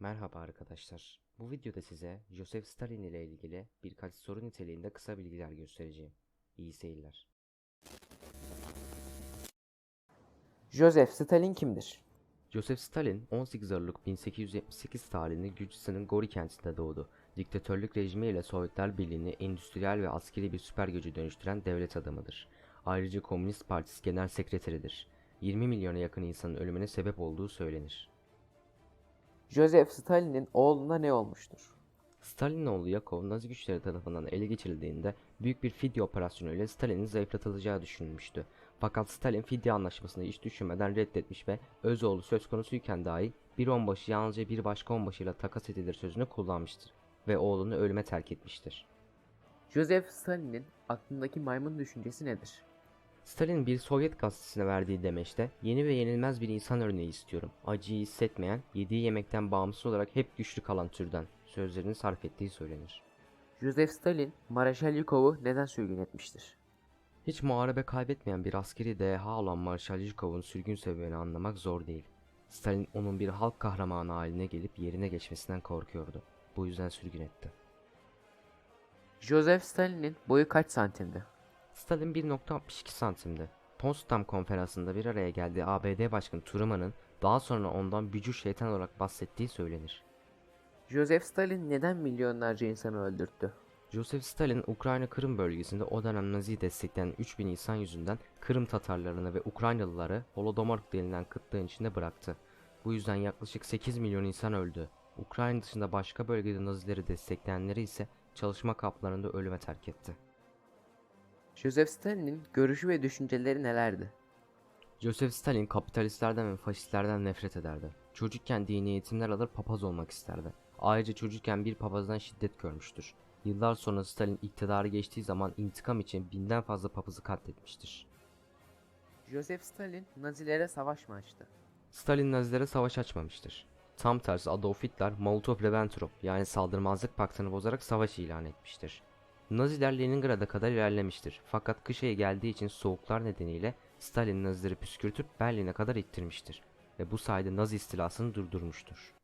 Merhaba arkadaşlar. Bu videoda size Joseph Stalin ile ilgili birkaç soru niteliğinde kısa bilgiler göstereceğim. İyi seyirler. Joseph Stalin kimdir? Joseph Stalin 18 Aralık 1878 tarihinde Gürcistan'ın Gori kentinde doğdu. Diktatörlük rejimiyle Sovyetler Birliği'ni endüstriyel ve askeri bir süper gücü dönüştüren devlet adamıdır. Ayrıca Komünist Partisi Genel Sekreteridir. 20 milyona yakın insanın ölümüne sebep olduğu söylenir. Joseph Stalin'in oğluna ne olmuştur? Stalin'in oğlu Yakov Nazi güçleri tarafından ele geçirildiğinde büyük bir fidye operasyonu ile Stalin'in zayıflatılacağı düşünülmüştü. Fakat Stalin fidye anlaşmasını hiç düşünmeden reddetmiş ve öz oğlu söz konusuyken dahi bir onbaşı yalnızca bir başka onbaşıyla takas edilir sözünü kullanmıştır ve oğlunu ölüme terk etmiştir. Joseph Stalin'in aklındaki maymun düşüncesi nedir? Stalin bir Sovyet gazetesine verdiği demeçte yeni ve yenilmez bir insan örneği istiyorum. Acıyı hissetmeyen, yediği yemekten bağımsız olarak hep güçlü kalan türden sözlerini sarf ettiği söylenir. Joseph Stalin, Maraşal Yukov'u neden sürgün etmiştir? Hiç muharebe kaybetmeyen bir askeri deha olan Marshal Zhukov'un sürgün sebebini anlamak zor değil. Stalin onun bir halk kahramanı haline gelip yerine geçmesinden korkuyordu. Bu yüzden sürgün etti. Joseph Stalin'in boyu kaç santimdi? Stalin 1.62 santimdi. Potsdam konferansında bir araya geldiği ABD Başkanı Truman'ın daha sonra ondan bücür şeytan olarak bahsettiği söylenir. Joseph Stalin neden milyonlarca insanı öldürttü? Joseph Stalin, Ukrayna Kırım bölgesinde o dönem Nazi destekleyen 3000 insan yüzünden Kırım Tatarlarını ve Ukraynalıları Holodomor denilen kıtlığın içinde bıraktı. Bu yüzden yaklaşık 8 milyon insan öldü. Ukrayna dışında başka bölgede Nazileri destekleyenleri ise çalışma kamplarında ölüme terk etti. Joseph Stalin'in görüşü ve düşünceleri nelerdi? Joseph Stalin kapitalistlerden ve faşistlerden nefret ederdi. Çocukken dini eğitimler alır papaz olmak isterdi. Ayrıca çocukken bir papazdan şiddet görmüştür. Yıllar sonra Stalin iktidarı geçtiği zaman intikam için binden fazla papazı katletmiştir. Joseph Stalin Nazilere savaş mı açtı? Stalin Nazilere savaş açmamıştır. Tam tersi Adolf Hitler Molotov-Ribbentrop yani saldırmazlık paktını bozarak savaş ilan etmiştir. Naziler Leningrad'a kadar ilerlemiştir. Fakat kış ayı geldiği için soğuklar nedeniyle Stalin Nazileri püskürtüp Berlin'e kadar ittirmiştir ve bu sayede Nazi istilasını durdurmuştur.